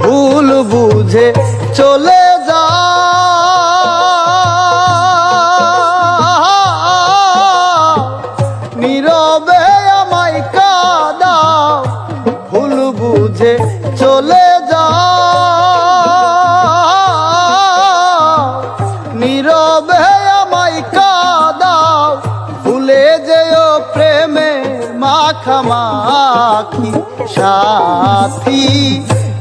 ভুল বুঝে চলে যা। নীরবে আমায় কাদাও ভুল বুঝে চলে যা। নীরবে আমায় কাদাও ভুলে যেও প্রেমে মাখামাখি সাথী।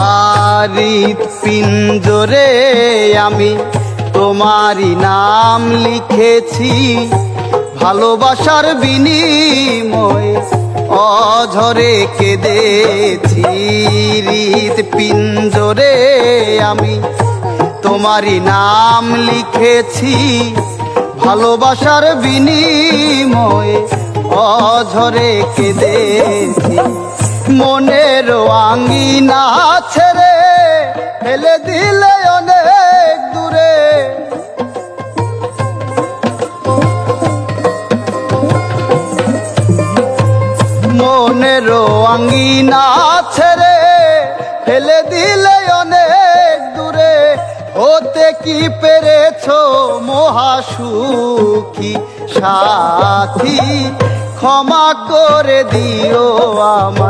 আরি পিঞ্জরে আমি তোমারই নাম লিখেছি। ভালোবাসার বিনিময়ে অঝরে কেঁদেছি। হৃদ পিঞ্জরে আমি তোমারই নাম লিখেছি। ভালোবাসার বিনিময়ে অঝরে কেঁদেছি। মনের আঙ্গিনা ছেড়ে ফেলে দিলে অনেক দূরে। মনের আঙ্গিনা ছেড়ে ফেলে দিলে অনেক দূরে। হতে কি পেরেছ মহাসুখী সাথী? ক্ষমা করে দিও আমায়।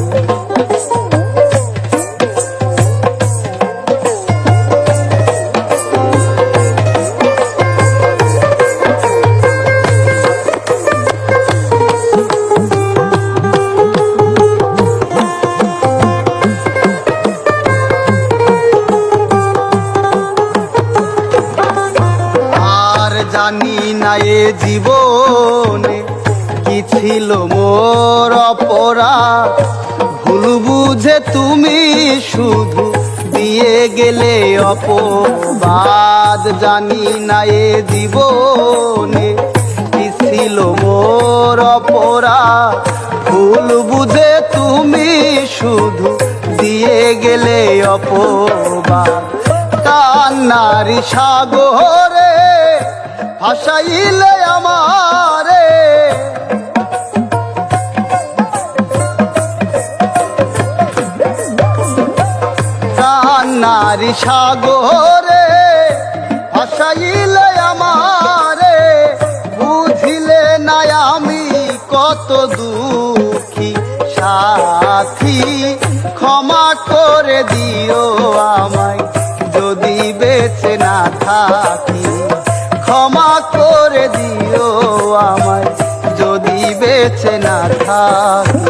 না এ জীবনে। কি ছিল মোর অপরাধ? ভুল বুঝে তুমি শুধু দিয়ে গেলে অপবাদ। জানি না এ জীবনে কি ছিল মোর অপরাধ। ভুল বুঝে তুমি শুধু দিয়ে গেলে অপবাদ। কান্নারি সাগরে ভাসাইলে আমারে। কান্নারি সাগরে ভাসাইলে আমারে। বুঝিলে না আমি কত দুঃখী সাথী। ক্ষমা করে দিও আমায়, যদি বেঁচে না থাকি। ক্ষমা করে দিও আমায়। যদি বেছে না থাকি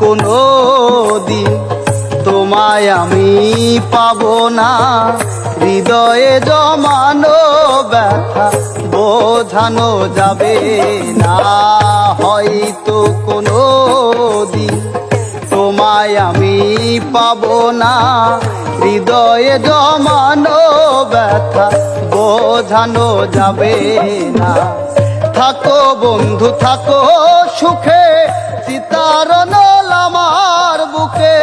কোনো দিন তোমায় আমি পাব না। হৃদয়ে জমানো ব্যথা বোঝানো যাবে না। হয়তো কোনো দিন তোমায় আমি পাব না। হৃদয়ে জমানো ব্যথা বোঝানো যাবে না। থাকো বন্ধু, থাকো সুখে চিতারণ আমার বুকে।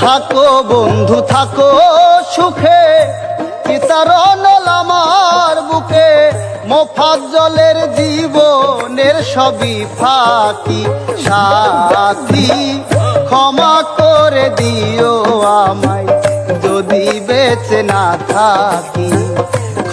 থাকো বন্ধু, থাকো সুখে চিতারণ আমার বুকে। মোফাজ্জলের জীবনের সবই ফাঁকি, সাথী, ক্ষমা করে দিও আমায়, যদি বেঁচে না থাকি।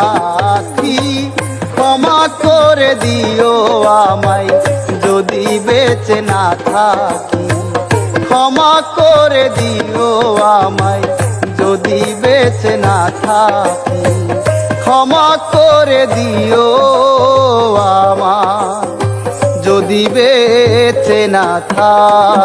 সাথী ক্ষমা করে দিও আমায়। যদি বেঁচে না থাকি, ক্ষমা করে দিও আমায়। যদি বেঁচে না থাকি, ক্ষমা করে দিও আমায়। যদি বেঁচে না থাকি